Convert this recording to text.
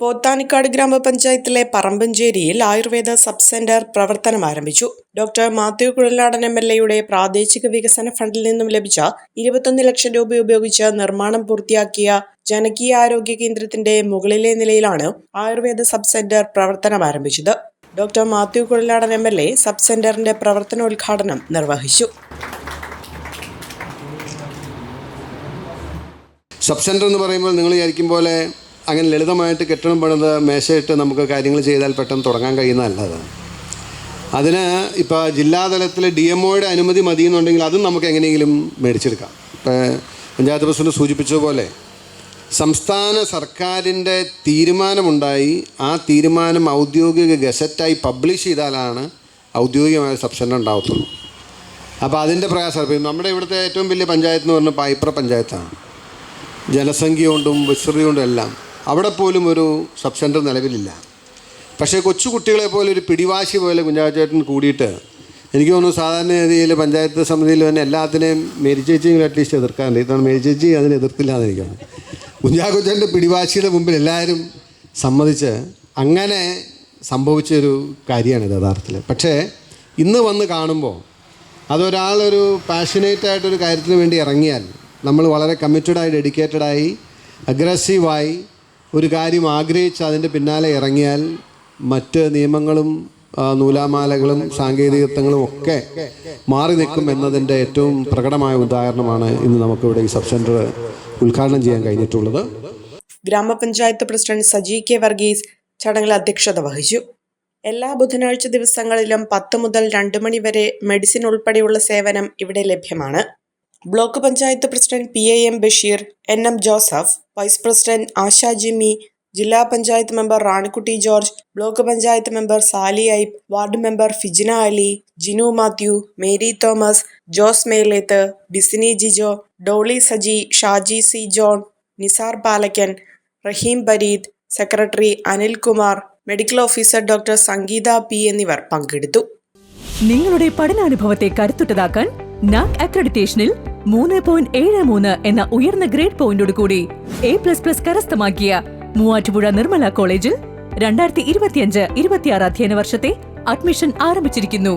Pothanikkad ഗ്രാമപഞ്ചായത്തിലെ പറമ്പഞ്ചേരിയിൽ Ayurveda sub centre പ്രവർത്തനം ആരംഭിച്ചു. Doctor Mathew Kuzhalnadan M L എയുടെ പ്രാദേശിക വികസന ഫണ്ടിൽ നിന്നും ലഭിച്ച ഇരുപത്തൊന്ന് ലക്ഷം രൂപ ഉപയോഗിച്ച് നിർമ്മാണം പൂർത്തിയാക്കിയ ജനകീയ ആരോഗ്യ കേന്ദ്രത്തിന്റെ മുകളിലെ നിലയിലാണ് ആയുർവേദ സബ് സെന്റർ പ്രവർത്തനം ആരംഭിച്ചത്. Doctor Mathew Kuzhalnadan M L A sub സെന്ററിന്റെ പ്രവർത്തനോദ്ഘാടനം നിർവഹിച്ചു. സബ് സെന്റർ എന്ന് പറയുമ്പോൾ നിങ്ങൾ വിചാരിക്കും പോലെ അങ്ങനെ ലളിതമായിട്ട് കെട്ടിടം പണിത് മേശയിട്ട് നമുക്ക് കാര്യങ്ങൾ ചെയ്താൽ പെട്ടെന്ന് തുടങ്ങാൻ കഴിയുന്നതല്ലത് അതിന് ഇപ്പോൾ ജില്ലാതലത്തിൽ ഡി എം ഒയുടെ അനുമതി മതി എന്നുണ്ടെങ്കിൽ അതും നമുക്ക് എങ്ങനെയെങ്കിലും മേടിച്ചെടുക്കാം. ഇപ്പോൾ പഞ്ചായത്ത് പ്രസിഡന്റ് സൂചിപ്പിച്ചതുപോലെ സംസ്ഥാന സർക്കാരിന്റെ തീരുമാനമുണ്ടായി. ആ തീരുമാനം ഔദ്യോഗിക ഗസറ്റായി പബ്ലിഷ് ചെയ്താലാണ് ഔദ്യോഗികമായ സബ് ഉണ്ടാകത്തുള്ളൂ അപ്പോൾ അതിന്റെ പ്രയാസം നമ്മുടെ ഇവിടുത്തെ ഏറ്റവും വലിയ പഞ്ചായത്ത് എന്ന് പറഞ്ഞാൽ പൈപ്ര പഞ്ചായത്താണ്. ജനസംഖ്യ കൊണ്ടും വിസ്തൃതി കൊണ്ടും എല്ലാം. അവിടെ പോലും ഒരു സബ് സെന്റർ നിലവിലില്ല. പക്ഷേ കൊച്ചു കുട്ടികളെ പോലെ ഒരു പിടിവാശി പോലെ കുഞ്ഞാച്ചേട്ടൻ കൂടിയിട്ട് എനിക്ക് തോന്നുന്നു സാധാരണഗതിയിൽ പഞ്ചായത്ത് സമിതിയിൽ തന്നെ എല്ലാത്തിനെയും മേരി ചേച്ചിയെങ്കിലും അറ്റ്ലീസ്റ്റ് എതിർക്കാറുണ്ട്. ഇതാണ് മേരി ചേച്ചി അതിനെ എതിർത്തില്ല എന്നെനിക്കാണ് കുഞ്ഞാക്കൊച്ചന്റെ പിടിവാശിയുടെ മുമ്പിൽ എല്ലാവരും സമ്മതിച്ച് അങ്ങനെ സംഭവിച്ചൊരു കാര്യമാണ് യഥാർത്ഥത്തിൽ. പക്ഷേ ഇന്ന് വന്ന് കാണുമ്പോൾ അതൊരാളൊരു പാഷനേറ്റ് ആയിട്ടൊരു കാര്യത്തിന് വേണ്ടി ഇറങ്ങിയാൽ നമ്മൾ വളരെ കമ്മിറ്റഡായി ഡെഡിക്കേറ്റഡായി അഗ്രസീവായി ഒരു കാര്യം ആഗ്രഹിച്ച് അതിന്റെ പിന്നാലെ ഇറങ്ങിയാൽ മറ്റ് നിയമങ്ങളും നൂലാമാലകളും സാങ്കേതികത്വങ്ങളും ഒക്കെ മാറി നിൽക്കും എന്നതിന്റെ ഏറ്റവും പ്രകടമായ ഉദാഹരണമാണ് ഇന്ന് നമുക്കിവിടെ ഈ സബ് സെന്റർ ഉദ്ഘാടനം ചെയ്യാൻ കഴിഞ്ഞിട്ടുള്ളത്. ഗ്രാമപഞ്ചായത്ത് പ്രസിഡന്റ് സജി കെ വർഗീസ് ചടങ്ങിൽ അധ്യക്ഷത വഹിച്ചു. എല്ലാ ബുധനാഴ്ച ദിവസങ്ങളിലും പത്ത് മുതൽ രണ്ട് മണി വരെ മെഡിസിൻ ഉൾപ്പെടെയുള്ള സേവനം ഇവിടെ ലഭ്യമാണ്. Block panchayat president P A M Basheer N M Joseph vice president Asha Jimmy ജില്ലാ panchayat member Ranikutty George block panchayat member Sali Aib ward member Fijina Ali Jinu Mathew Mary Thomas Jose Meleth Bisini Jijo Dolly Saji Shaji C John Nisar Palakkan Rahim Bareed secretary Anilkumar medical officer doctor Sangeetha P എന്നിവർ പങ്കെടുത്തു. നിങ്ങളുടെ പഠനാനുഭവത്തെ കരുത്തുറ്റതാക്കാൻ NAAC അക്രഡിറ്റേഷനിൽ മൂന്ന് point ഏഴ് മൂന്ന് എന്ന ഉയർന്ന grade പോയിന്റോട് കൂടി A plus plus കരസ്ഥമാക്കിയ മൂവാറ്റുപുഴ നിർമ്മല കോളേജിൽ രണ്ടായിരത്തി ഇരുപത്തിയഞ്ച് ഇരുപത്തിയാറ് അധ്യയന വർഷത്തെ അഡ്മിഷൻ ആരംഭിച്ചിരിക്കുന്നു.